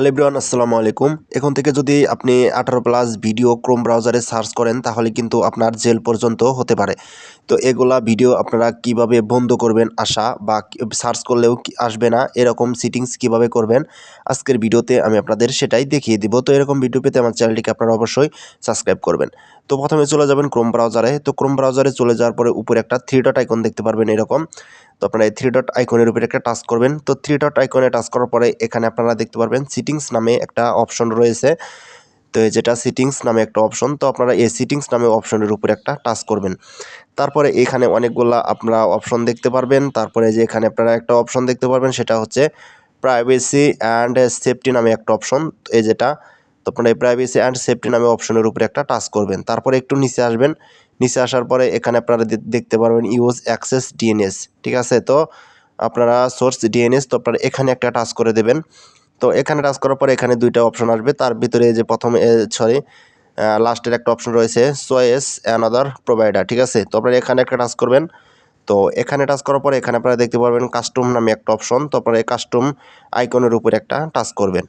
Hello everyone, আসসালামু আলাইকুম। এখন থেকে যদি আপনি আঠারো প্লাস ভিডিও ক্রোম ব্রাউজারে সার্চ করেন, তাহলে কিন্তু আপনার জেল পর্যন্ত হতে পারে। তো এগুলা ভিডিও আপনারা কীভাবে বন্ধ করবেন আসা বা সার্চ করলেও আসবে না, এরকম সিটিংস কীভাবে করবেন, আজকের ভিডিওতে আমি আপনাদের সেটাই দেখিয়ে দিব। তো এরকম ভিডিও পেতে আমার চ্যানেলটিকে আপনারা অবশ্যই সাবস্ক্রাইব করবেন। তো প্রথমে চলে যাবেন ক্রোম ব্রাউজারে তো ক্রোম ব্রাউজারে চলে যাওয়ার পরে উপরে একটা থ্রি ডট আইকন দেখতে পারবেন এরকম। তো আপনারা এই থ্রি ডট আইকনের উপরে একটা টাচ করবেন। তো থ্রি ডট আইকনে টাচ করার পরে এখানে আপনারা দেখতে পারবেন সিটিংস নামে একটা অপশন রয়েছে। তো যেটা সিটিংস নামে একটা অপশন তো আপনারা এই সিটিংস নামে অপশনের উপরে একটা টাচ করবেন। তারপরে এখানে অনেকগুলা আপনারা অপশন দেখতে পারবেন। তারপরে যে এখানে আপনারা একটা অপশন দেখতে পারবেন, সেটা হচ্ছে প্রাইভেসি অ্যান্ড সেফটি নামে একটা অপশন এই যেটা আপনারা এই প্রাইভেসি অ্যান্ড সেফটি নামে অপশনের উপরে একটা টাচ করবেন। তারপরে একটু নিচে আসবেন। নিচে আসার পরে এখানে আপনারা দেখতে পারবেন ইউজ অ্যাক্সেস ডিএনএস ঠিক আছে? তো আপনারা সোর্স ডিএনএস তো আপনারা এখানে একটা টাচ করে দেবেন। তো এখানে টাচ করার পরে এখানে দুইটা অপশন আসবে। তার ভিতরে যে প্রথমে সরি লাস্টের একটা অপশন রয়েছে চয়েস অ্যানাদার প্রোভাইডার ঠিক আছে? তো আপনারা এখানে একটা টাচ করবেন। তো এখানে টাচ করার পরে এখানে আপনারা দেখতে পারবেন কাস্টম নামে একটা অপশন তো আপনারা এই কাস্টম আইকনের উপরে একটা টাচ করবেন।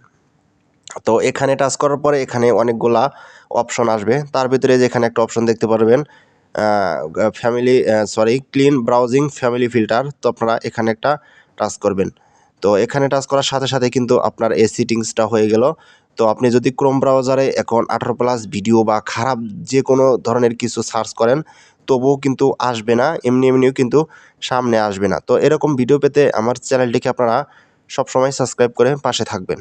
তো এখানে টাচ করার পরে এখানে অনেকগুলা অপশন আসবে। তার ভিতরে যে এখানে একটা অপশন দেখতে পারবেন family sorry clean browsing family filter তো আপনারা এখানে একটা টাচ করবেন। তো এখানে টাচ করার সাথে সাথে কিন্তু আপনার এই সিটিংসটা হয়ে গেল। তো আপনি যদি ক্রোম ব্রাউজারে এখন আঠারো প্লাস ভিডিও বা খারাপ যে কোনো ধরনের কিছু সার্চ করেন, তবুও কিন্তু আসবে না, এমনি এমনিও কিন্তু সামনে আসবে না। তো এরকম ভিডিও পেতে আমার চ্যানেলটিকে আপনারা সবসময় সাবস্ক্রাইব করে পাশে থাকবেন।